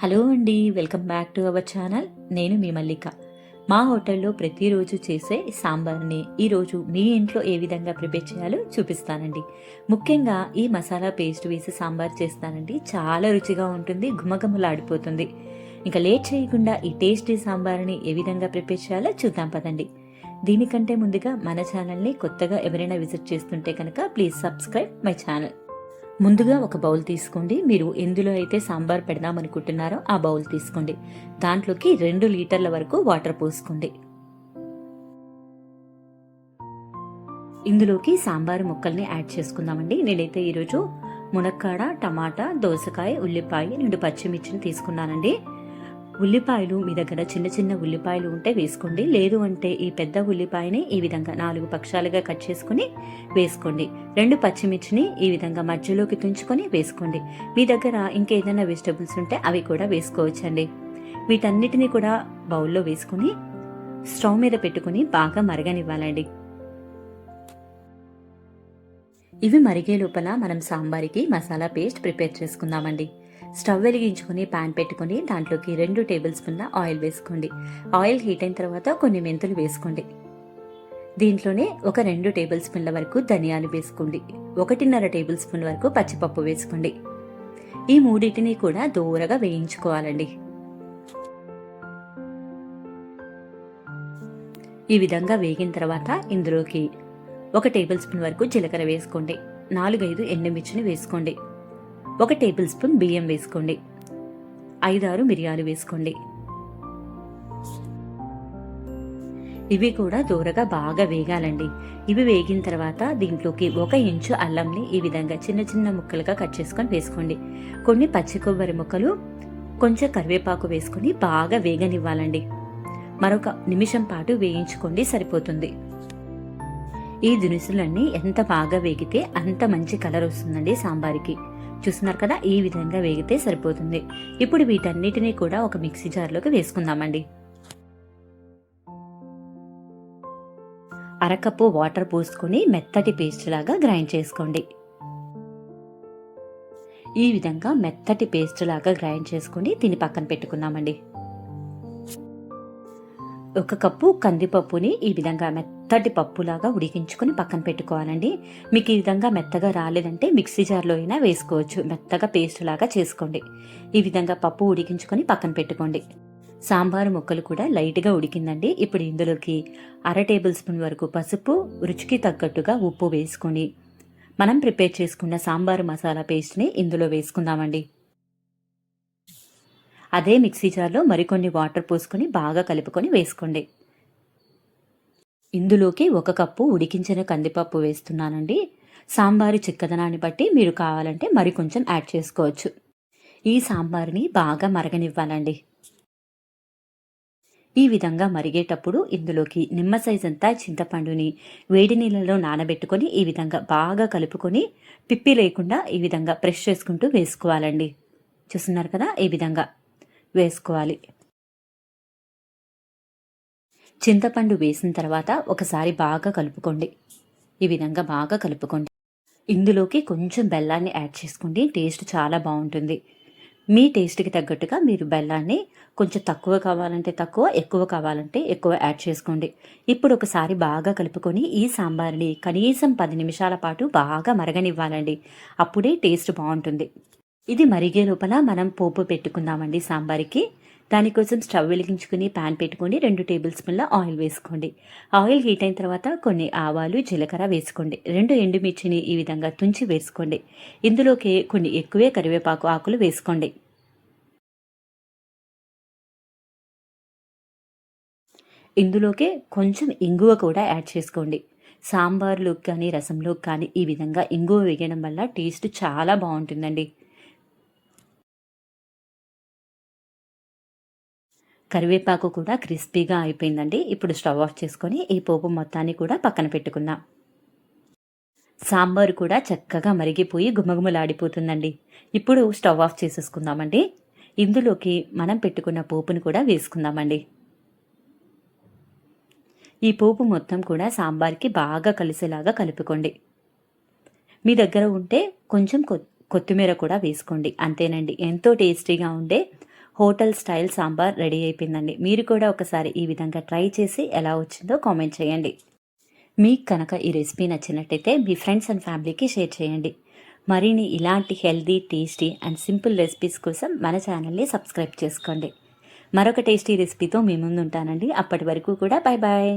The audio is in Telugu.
హలో అండి welcome back to our channel. నేను మీ మల్లిక. మా హోటల్లో ప్రతిరోజు చేసే సాంబార్ని ఈరోజు మీ ఇంట్లో ఏ విధంగా ప్రిపేర్ చేయాలో చూపిస్తానండి. ముఖ్యంగా ఈ మసాలా పేస్ట్ వేసి సాంబార్ చేస్తానండి. చాలా రుచిగా ఉంటుంది గుమగుమలాడిపోతుంది ఇంకా లేట్ చేయకుండా ఈ టేస్టీ సాంబార్ని ఏ విధంగా ప్రిపేర్ చేయాలో చూద్దాం పదండి. దీనికంటే ముందుగా మన ఛానల్ని కొత్తగా ఎవరైనా విజిట్ చేస్తుంటే కనుక ప్లీజ్ సబ్స్క్రైబ్ మై ఛానల్. ముందుగా ఒక బౌల్ తీసుకోండి. మీరు ఎందులో అయితే సాంబార్ పెడదాం అనుకుంటున్నారో ఆ బౌల్ తీసుకోండి. దాంట్లోకి రెండు లీటర్ల వరకు వాటర్ పోసుకోండి. ఇందులోకి సాంబార్ ముక్కల్ని యాడ్ చేసుకుందామండి. నేనైతే ఈరోజు మునక్కాడ టమాటా దోసకాయ ఉల్లిపాయ రెండు పచ్చిమిర్చిని తీసుకున్నానండి. ఉల్లిపాయలు మీ దగ్గర చిన్న చిన్న ఉల్లిపాయలు ఉంటే వేసుకోండి. లేదు అంటే ఈ పెద్ద ఉల్లిపాయని ఈ విధంగా నాలుగు పక్షాలుగా కట్ చేసుకుని వేసుకోండి. రెండు పచ్చిమిర్చిని ఈ విధంగా మధ్యలోకి తుంచుకొని వేసుకోండి. మీ దగ్గర ఇంకేదైనా వెజిటబుల్స్ ఉంటే అవి కూడా వేసుకోవచ్చండి. వీటన్నిటిని కూడా బౌల్లో వేసుకుని స్టవ్ మీద పెట్టుకుని బాగా మరగనివ్వాలండి. ఇవి మరిగే లోపల మనం సాంబార్కి మసాలా పేస్ట్ ప్రిపేర్ చేసుకుందామండి. స్టవ్ వెలిగించుకొని పాన్ పెట్టుకొని దాంట్లోకి రెండు టేబుల్ స్పూన్ల ఆయిల్ వేసుకోండి. ఆయిల్ హీట్ అయిన తర్వాత కొన్ని మెంతులు వేసుకోండి. దీంట్లోనే ఒక రెండు టేబుల్ స్పూన్ల వరకు ధనియాలు వేసుకోండి. ఒకటిన్నర టేబుల్ స్పూన్ వరకు పచ్చిపప్పు వేసుకోండి. ఈ మూడింటిని కూడా దూరగా వేయించుకోవాలండి. ఈ విధంగా వేగిన తర్వాత ఇందులోకి ఒక టేబుల్ స్పూన్ వరకు జీలకర్ర వేసుకోండి. నాలుగైదు ఎండుమిర్చిని వేసుకోండి. ఒక టేబుల్ స్పూన్ బియ్యం వేసుకోండి. ఐదారు మిరియాలు వేసుకోండి. ఇవి కూడా దూరగా బాగా వేగాలండి. ఇవి వేగిన తర్వాత దీంట్లోకి ఒక ఇంచు అల్లంని ఈ విధంగా చిన్న చిన్న ముక్కలుగా కట్ చేసుకొని వేసుకోండి. కొన్ని పచ్చి కొబ్బరి ముక్కలు కొంచెం కరివేపాకు వేసుకొని బాగా వేగనివ్వాలండి. మరొక నిమిషం పాటు వేయించుకోండి సరిపోతుంది. ఈ దినుసులన్నీ ఎంత బాగా వేగితే అంత మంచి కలర్ వస్తుందండి సాంబార్కి. చూస్తున్నారు కదా ఈ విధంగా వేగితే సరిపోతుంది. ఇప్పుడు వీటన్నిటినీ కూడా ఒక మిక్సీ జార్లోకి వేసుకుందామండి. అరకప్పు వాటర్ పోసుకొని మెత్తటి పేస్ట్ లాగా గ్రైండ్ చేసుకోండి. ఈ విధంగా మెత్తటి పేస్ట్ లాగా గ్రైండ్ చేసుకుని దీన్ని పక్కన పెట్టుకుందామండి. ఒక కప్పు కందిపప్పుని ఈ విధంగా మెత్తటి పప్పులాగా ఉడికించుకొని పక్కన పెట్టుకోవాలండి. మీకు ఈ విధంగా మెత్తగా రాలేదంటే మిక్సీ జార్లో అయినా వేసుకోవచ్చు. మెత్తగా పేస్ట్ లాగా చేసుకోండి. ఈ విధంగా పప్పు ఉడికించుకొని పక్కన పెట్టుకోండి. సాంబారు ముక్కలు కూడా లైట్గా ఉడికిందండి. ఇప్పుడు ఇందులోకి అర టేబుల్ స్పూన్ వరకు పసుపు రుచికి తగ్గట్టుగా ఉప్పు వేసుకొని మనం ప్రిపేర్ చేసుకున్న సాంబారు మసాలా పేస్ట్ని ఇందులో వేసుకుందామండి. అదే మిక్సీ జార్లో మరికొన్ని వాటర్ పోసుకొని బాగా కలుపుకొని వేసుకోండి. ఇందులోకి ఒక కప్పు ఉడికించిన కందిపప్పు వేస్తున్నానండి. సాంబారు చిక్కదనాన్ని బట్టి మీరు కావాలంటే మరి కొంచెం యాడ్ చేసుకోవచ్చు. ఈ సాంబార్ని బాగా మరగనివ్వాలండి. ఈ విధంగా మరిగేటప్పుడు ఇందులోకి నిమ్మ సైజ్ అంతా చింతపండుని వేడి నీళ్ళలో నానబెట్టుకొని ఈ విధంగా బాగా కలుపుకొని పిప్పి లేకుండా ఈ విధంగా ప్రెష్ చేసుకుంటూ వేసుకోవాలండి. చూస్తున్నారు కదా ఈ విధంగా వేసుకోవాలి. చింతపండు వేసిన తర్వాత ఒకసారి బాగా కలుపుకోండి. ఈ విధంగా బాగా కలుపుకోండి. ఇందులోకి కొంచెం బెల్లాన్ని యాడ్ చేసుకోండి టేస్ట్ చాలా బాగుంటుంది. మీ టేస్ట్కి తగ్గట్టుగా మీరు బెల్లాన్ని కొంచెం తక్కువ కావాలంటే తక్కువ ఎక్కువ కావాలంటే ఎక్కువ యాడ్ చేసుకోండి. ఇప్పుడు ఒకసారి బాగా కలుపుకొని ఈ సాంబార్ని కనీసం పది నిమిషాల పాటు బాగా మరగనివ్వాలండి. అప్పుడే టేస్ట్ బాగుంటుంది. ఇది మరిగే లోపల మనం పోపు పెట్టుకుందామండి సాంబార్కి. దానికోసం స్టవ్ వెలిగించుకుని ప్యాన్ పెట్టుకొని రెండు టేబుల్ స్పూన్ల ఆయిల్ వేసుకోండి. ఆయిల్ హీట్ అయిన తర్వాత కొన్ని ఆవాలు జీలకర్ర వేసుకోండి. రెండు ఎండుమిర్చిని ఈ విధంగా తుంచి వేసుకోండి. ఇందులోకి కొన్ని ఎక్కువే కరివేపాకు ఆకులు వేసుకోండి. ఇందులోకే కొంచెం ఇంగువ కూడా యాడ్ చేసుకోండి. సాంబార్లోకి కానీ రసంలోకి కానీ ఈ విధంగా ఇంగువ వేయడం వల్ల టేస్ట్ చాలా బాగుంటుందండి. కరివేపాకు కూడా క్రిస్పీగా అయిపోయిందండి. ఇప్పుడు స్టవ్ ఆఫ్ చేసుకొని ఈ పోపు మొత్తాన్ని కూడా పక్కన పెట్టుకుందాం. సాంబారు కూడా చక్కగా మరిగిపోయి గుమగుమలాడిపోతుందండి ఇప్పుడు స్టవ్ ఆఫ్ చేసేసుకుందామండి. ఇందులోకి మనం పెట్టుకున్న పోపును కూడా వేసుకుందామండి. ఈ పోపు మొత్తం కూడా సాంబార్కి బాగా కలిసేలాగా కలుపుకోండి. మీ దగ్గర ఉంటే కొంచెం కొత్తిమీర కూడా వేసుకోండి. అంతేనండి. ఎంతో టేస్టీగా ఉండే హోటల్ స్టైల్ సాంబార్ రెడీ అయిపోయిందండి. మీరు కూడా ఒకసారి ఈ విధంగా ట్రై చేసి ఎలా వచ్చిందో కామెంట్ చేయండి. మీకు కనుక ఈ రెసిపీ నచ్చినట్టయితే మీ ఫ్రెండ్స్ అండ్ ఫ్యామిలీకి షేర్ చేయండి. మరిన్ని ఇలాంటి healthy tasty and simple recipes కోసం మన ఛానల్ని సబ్స్క్రైబ్ చేసుకోండి. మరొక టేస్టీ రెసిపీతో మీ ముందు ఉంటానండి అప్పటి వరకు కూడా బాయ్ బాయ్